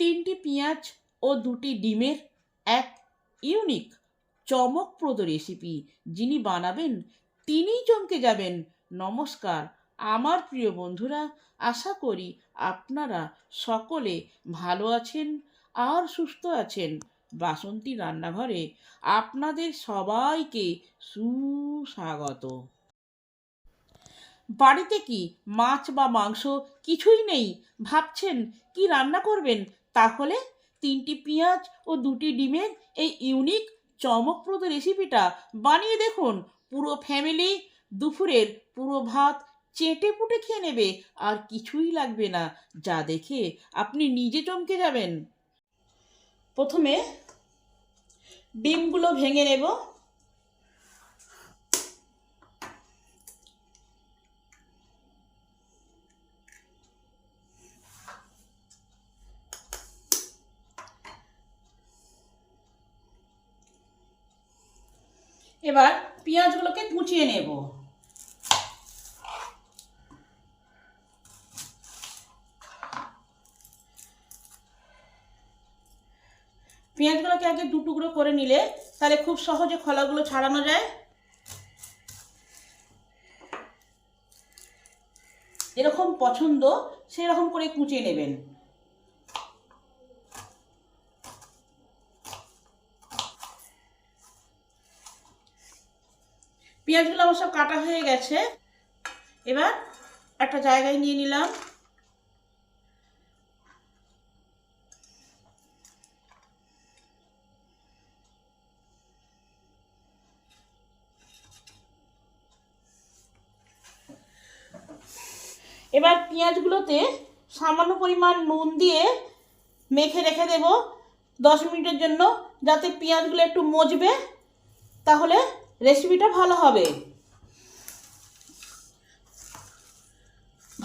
তিনটি পেঁয়াজ ও দুটি ডিমের এক ইউনিক চমকপ্রদ রেসিপি যিনি বানাবেন, তিনিই চমকে যাবেন। নমস্কার, আমার প্রিয় বন্ধুরা, আশা করি আপনারা সকলে ভালো আছেন আর সুস্থ আছেন। বাসন্তী রান্নাঘরে আপনাদের সবাইকে সুস্বাগত। বাড়িতে কি মাছ বা মাংস কিছুই নেই? ভাবছেন, কি রান্না করবেন? তাহলে তিনটি পেঁয়াজ ও দুটি ডিমের এই ইউনিক চমকপ্রদ রেসিপিটা বানিয়ে দেখুন। পুরো ফ্যামিলি দুপুরের পুরো ভাত চেটে পুটে খেয়ে নেবে, আর কিছুই লাগবে না, যা দেখে আপনি নিজে চমকে যাবেন। প্রথমে ডিমগুলো ভেঙে নেব। এবার পেঁয়াজগুলোকে কুচিয়ে নেব। পেঁয়াজগুলোকে আগে দু টুকরো করে নিলে তাহলে খুব সহজে খোলাগুলো ছাড়ানো যায়। এরকম পছন্দ সেই রকম করে কুচিয়ে নেবেন। পেঁয়াজগুলো আমার সব কাটা হয়ে গেছে। এবার একটা জায়গায় নিয়ে নিলাম। এবার পেঁয়াজগুলোতে সামান্য পরিমাণ নুন দিয়ে মেখে রেখে দেব। দশ মিনিটের জন্য যাতে পেঁয়াজগুলো একটু মজবে, তাহলে রেসিপিটা ভালো হবে।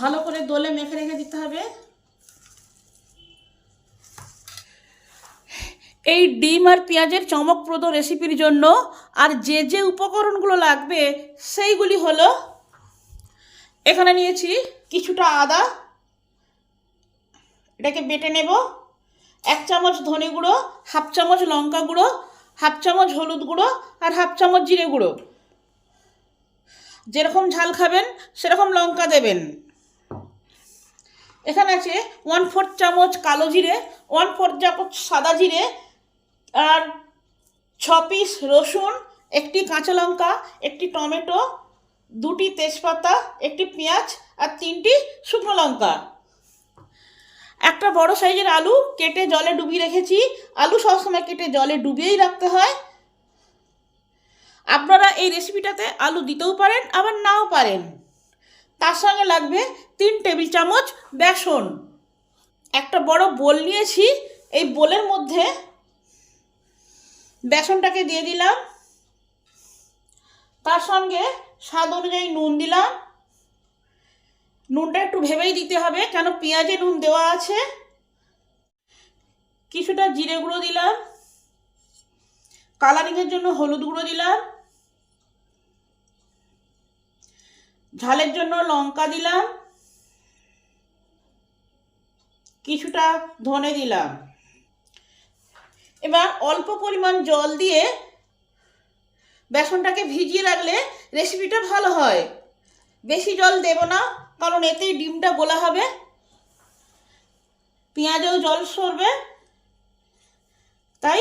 ভালো করে দোলে মেখে রেখে দিতে হবে। এই ডিম আর পেঁয়াজের চমকপ্রদ রেসিপির জন্য আর যে যে উপকরণগুলো লাগবে, সেইগুলি হলো, এখানে নিয়েছি কিছুটা আদা। এটাকে বেটে নেব। এক চামচ ধনে গুঁড়ো, হাফ চামচ লঙ্কা গুঁড়ো হাফ চামচ হলুদ গুঁড়ো আর হাফ চামচ জিরে গুঁড়ো। যেরকম ঝাল খাবেন, সেরকম লঙ্কা দেবেন। এখানে আছে ওয়ান ফোর্থ চামচ কালো জিরে ওয়ান ফোর্থ চামচ সাদা জিরে আর ছ পিস রসুন, একটি কাঁচা লঙ্কা, একটি টমেটো, দুটি তেজপাতা, একটি পেঁয়াজ আর তিনটি শুকনো লঙ্কা। একটা বড় সাইজের আলু কেটে জলে ডুবিয়ে রেখেছি। আলু সবসময় কেটে জলে ডুবিয়েই রাখতে হয়। আপনারা এই রেসিপিটাতে আলু দিতেও পারেন, আবার নাও পারেন। তার সঙ্গে লাগবে তিন টেবিল চামচ বেসন। একটা বড় বোল নিয়েছি, এই বোলের মধ্যে বেসনটাকে দিয়ে দিলাম। তার সঙ্গে স্বাদ অনুযায়ী নুন দিলাম। নুনটা একটু ভেবেই দিতে হবে, কেন পেঁয়াজে নুন দেওয়া আছে? কিছুটা জিরে গুঁড়ো দিলাম, কালারিংয়ের জন্য হলুদ গুঁড়ো দিলাম, ঝালের জন্য লঙ্কা দিলাম, কিছুটা ধনে দিলাম। এবার অল্প পরিমাণ জল দিয়ে বেসনটাকে ভিজিয়ে রাখলে রেসিপিটা ভালো হয়। বেশি জল দেব না। কারণ এতেই ডিমটা গোলা হবে। পেঁয়াজেও জল সরবে। তাই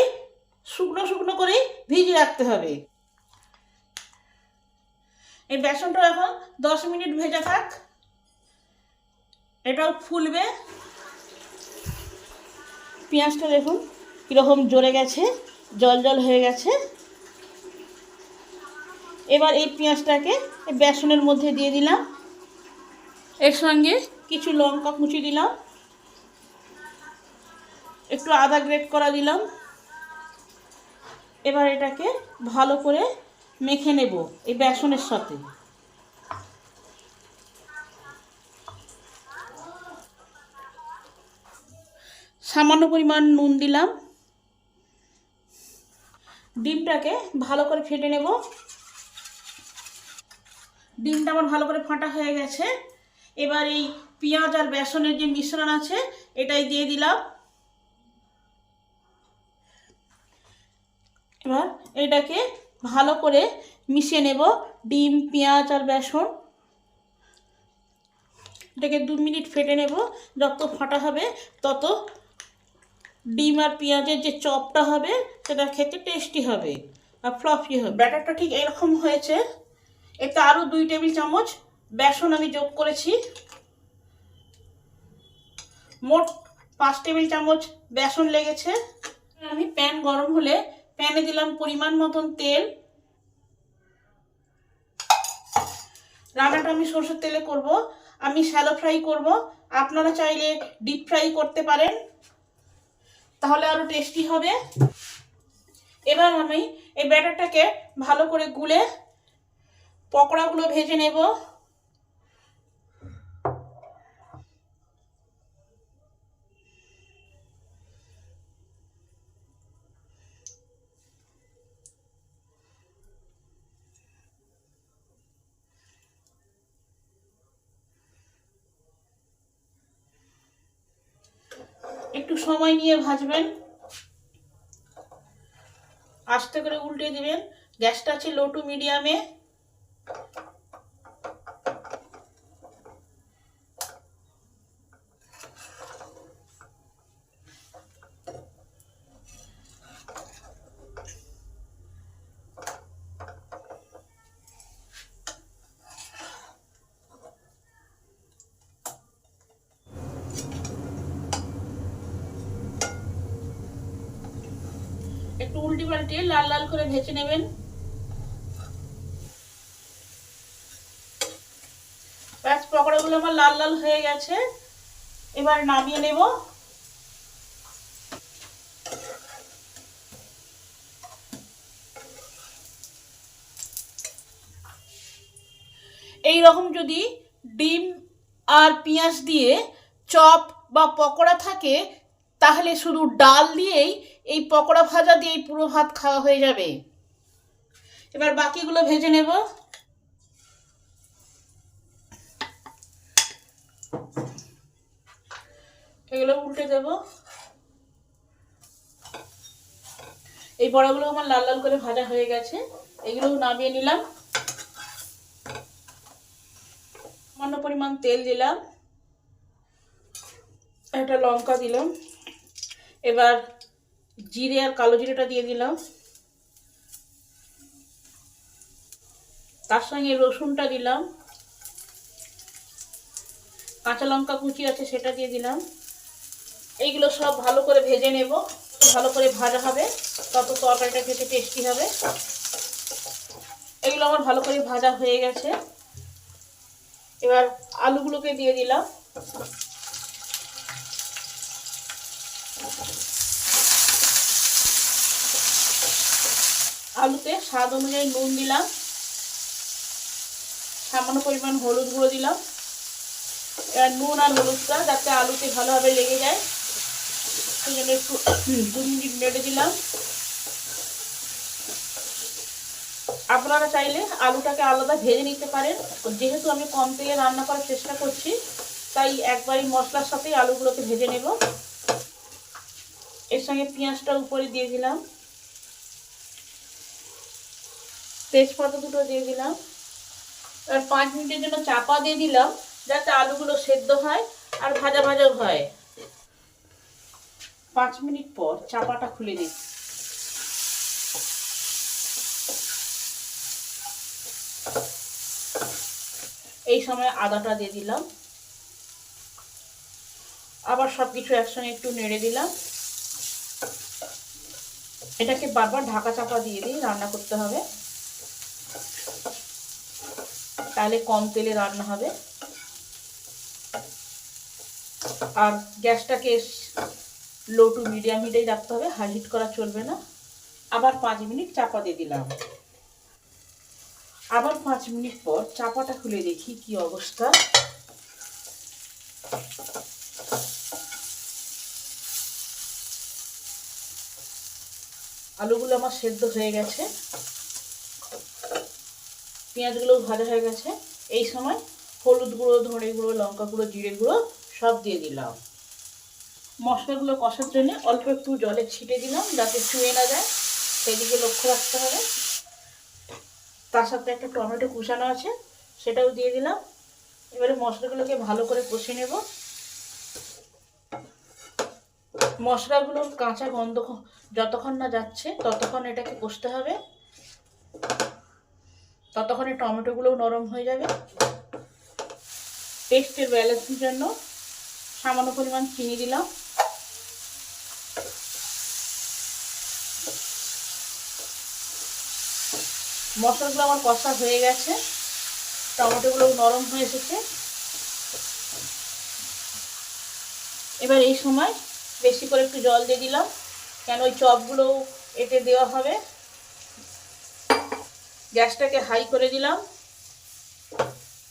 শুকনো শুকনো করেই ভিজিয়ে রাখতে হবে। এই বেসনটা এখন দশ মিনিট ভেজা থাক। এটাও ফুলবে। পেঁয়াজটা দেখুন কীরকম জোরে গেছে, জল জল হয়ে গেছে। এবার এই পেঁয়াজটাকে বেসনের মধ্যে দিয়ে দিলাম। এর সঙ্গে কিছু লঙ্কা কুচি দিলাম। একটু আদা গ্রেট করা দিলাম। এবার এটাকে ভালো করে মেখে নেব এই বেসনের সাথে। সামান্য পরিমাণ নুন দিলাম। ডিমটাকে ভালো করে ফেটে নেব। ডিমটা আমার ভালো করে ফাটা হয়ে গেছে। এবার এই পেঁয়াজ আর বেসনের যে মিশ্রণ আছে, এটাই দিয়ে দিলাম। এবার এটাকে ভালো করে মিশিয়ে নেব, ডিম, পেঁয়াজ আর বেসন। এটাকে দু মিনিট ফেটে নেব, যত ফাটা হবে তত ডিম আর পেঁয়াজের যে চপটা হবে, সেটা খেতে টেস্টি হবে আর ফ্লফি হবে। ব্যাটারটা ঠিক এরকম হয়েছে। এতে আরও দুই টেবিল চামচ বেসন আমি যোগ করেছি। মোট পাঁচ টেবিল চামচ বেসন লেগেছে। আমি প্যান গরম হলে প্যানে দিলাম পরিমাণ মতন তেল। রান্নাটা আমি সরষের তেলে করব। আমি শ্যালো ফ্রাই করব। আপনারা চাইলে ডিপ ফ্রাই করতে পারেন। তাহলে আরও টেস্টি হবে। এবার আমি এই ব্যাটারটাকে ভালো করে গুলে পকোড়াগুলো ভেজে নেব। একটু সময় নিয়ে ভাজবেন। আস্তে করে উল্টে দিবেন। গ্যাসটা আছে লো টু মিডিয়ামে। একটু উল্টি পাল্টে, লাল লাল করে ভেজে নেবেন। ব্যাস, পকোড়াগুলো আমার লাল লাল হয়ে গেছে। এবার নামিয়ে নেব। এই রকম যদি ডিম আর পেঁয়াজ দিয়ে চপ বা পকোড়া থাকে তাহলে শুধু ডাল দিয়েই এই পকোড়া ভাজা দিয়েই পুরো ভাত খাওয়া হয়ে যাবে। এবার বাকিগুলো ভেজে নেব। এগুলো উল্টে দেব। এই বড়াগুলো আমার লাল লাল করে ভাজা হয়ে গেছে। এগুলো নামিয়ে নিলাম। সামান্য পরিমাণ তেল দিলাম। একটা লঙ্কা দিলাম। এবার জিরে আর কালো জিরেটা দিয়ে দিলাম। তার সঙ্গে রসুনটা দিলাম। কাঁচা লঙ্কা কুচি আছে সেটা দিয়ে দিলাম। এইগুলো সব ভালো করে ভেজে নেব। ভালো করে ভাজা হবে। তত তরকারিটা খেতে টেস্টি হবে। এগুলো আমার ভালো করে ভাজা হয়ে গেছে। এবার আলুগুলোকে দিয়ে দিলাম। আলুতে স্বাদ অনুযায়ী নুন দিলাম। সামান্য পরিমাণ হলুদ গুঁড়ো দিলাম। এবার নুন আর হলুদটা যাতে আলুতে ভালোভাবে লেগে যায় সেই জন্য একটু দু মিনিট নেড়ে দিলাম। আপনারা চাইলে আলুটাকে আলাদা ভেজে নিতে পারেন। যেহেতু আমি কম তেলে রান্না করার চেষ্টা করছি, তাই একবারই মশলার সাথেই আলুগুলোকে ভেজে নেব। এর সঙ্গে পেঁয়াজটা উপরে দিয়ে দিলাম। তেজপাতা দুটো দিয়ে দিলাম। আর পাঁচ মিনিটের জন্য চাপা দিয়ে দিলাম, যাতে আলুগুলো সেদ্ধ হয় আর ভাজা ভাজাও হয়। পাঁচ মিনিট পর চাপাটা খুলে দিই। এই সময় আদাটা দিয়ে দিলাম। আবার সব কিছু একসঙ্গে একটু নেড়ে দিলাম। এটাকে বারবার ঢাকা চাপা দিয়ে দিয়ে রান্না করতে হবে। তাহলে কম তেলে রান্না হবে। আর গ্যাসটাকে লো টু মিডিয়াম হিটেই রাখতে হবে, হাই হিট করা চলবে না। আবার পাঁচ মিনিট চাপা দিয়ে দিলাম। আবার পাঁচ মিনিট পর চাপাটা খুলে দেখি কি অবস্থা। আলুগুলো আমার সেদ্ধ হয়ে গেছে। পেঁয়াজগুলো ভাজা হয়ে গেছে। এই সময় হলুদ গুঁড়ো, ধনে গুঁড়ো, লঙ্কা গুঁড়ো, জিরে গুঁড়ো সব দিয়ে দিলাম। মশলাগুলো কষার জন্য অল্প একটু জলে ছিটে দিলাম যাতে চুয়ে না যায়। সেদিকে লক্ষ্য রাখতে হবে। তার সাথে একটা টমেটো কুচানো আছে, সেটাও দিয়ে দিলাম। এবারে মশলাগুলোকে ভালো করে কষে নেব। মশলাগুলোর কাঁচা গন্ধ যতক্ষণ না যাচ্ছে, ততক্ষণ এটাকে কষতে হবে। ততক্ষণে টমেটোগুলোও নরম হয়ে যাবে। টেস্টের ব্যালেন্সের জন্য সামান্য পরিমাণ চিনি দিলাম। মশলাগুলো আমার কষা হয়ে গেছে। টমেটোগুলো নরম হয়ে এসেছে। এবার এই সময় বেশি করে একটু জল দিয়ে দিলাম। কেন ওই চপগুলো এতে দেওয়া হবে। গ্যাসটাকে হাই করে দিলাম।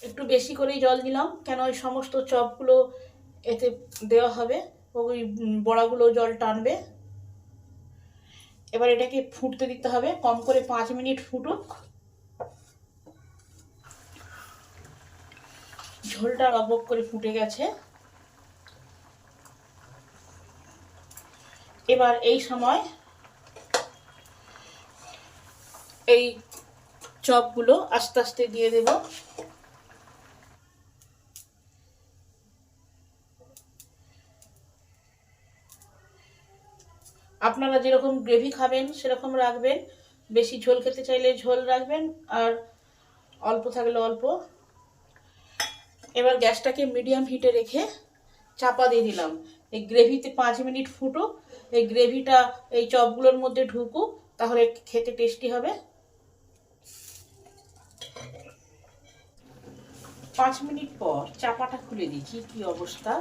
একটু বেশি করেই জল দিলাম। কেন ওই সমস্ত চপগুলো এতে দেওয়া হবে। ওই বড়াগুলো জল টানবে। এবার এটাকে ফুটতে দিতে হবে। কম করে পাঁচ মিনিট ফুটুক। ঝোলটা রবক করে ফুটে গেছে। এবার এই সময় এই চপগুলো আস্তে আস্তে দিয়ে দেব। আপনারা যেরকম গ্রেভি খাবেন, সেরকম রাখবেন। বেশি ঝোল খেতে চাইলে ঝোল রাখবেন, আর অল্প থাকলে অল্প। এবার গ্যাসটাকে মিডিয়াম হিটে রেখে চাপা দিয়ে দিলাম। এই গ্রেভিতে পাঁচ মিনিট ফুটুক এই গ্রেভিটা এই চপগুলোর মধ্যে ঢুকুক, তাহলে খেতে টেস্টি হবে। পাঁচ মিনিট পর চাপাটা খুলে দিচ্ছি কি অবস্থা?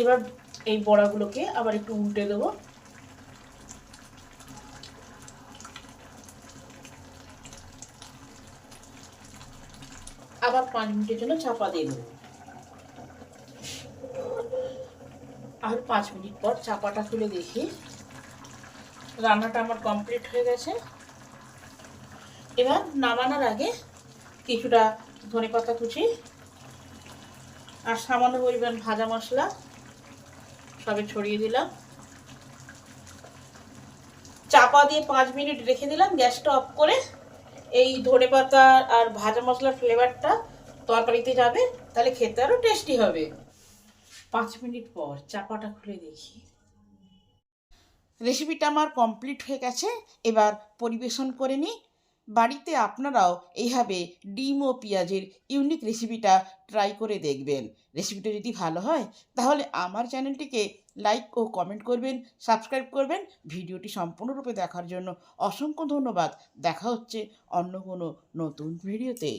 এবার এই বড়াগুলোকে আবার একটু উল্টে দেবো। আবার পাঁচ মিনিটের জন্য চাপা দিয়ে দেবো। আর পাঁচ মিনিট পর চাপাটা খুলে দেখি। রান্নাটা আমার কমপ্লিট হয়ে গেছে। এবার নামানোর আগে কিছুটা ধনে পাতা কুচি আর সামান্য পরিমাণ ভাজা মশলা সবে ছড়িয়ে দিলাম। চাপা দিয়ে পাঁচ মিনিট রেখে দিলাম গ্যাসটা অফ করে। এই ধনে পাতা আর ভাজা মশলার ফ্লেভারটা তরকারিতে যাবে, তাহলে খেতে আরও টেস্টি হবে। পাঁচ মিনিট পর চাপাটা খুলে দেখি। রেসিপিটা আমার কমপ্লিট হয়ে গেছে, এবার পরিবেশন করে নিই। বাড়িতে আপনারাও এইভাবে ডিম ও পেঁয়াজের ইউনিক রেসিপিটা ট্রাই করে দেখবেন। রেসিপিটা যদি ভালো হয়, তাহলে আমার চ্যানেলটিকে লাইক ও কমেন্ট করবেন সাবস্ক্রাইব করবেন। ভিডিওটি সম্পূর্ণরূপে দেখার জন্য অসংখ্য ধন্যবাদ। দেখা হচ্ছে অন্য কোনো নতুন ভিডিওতে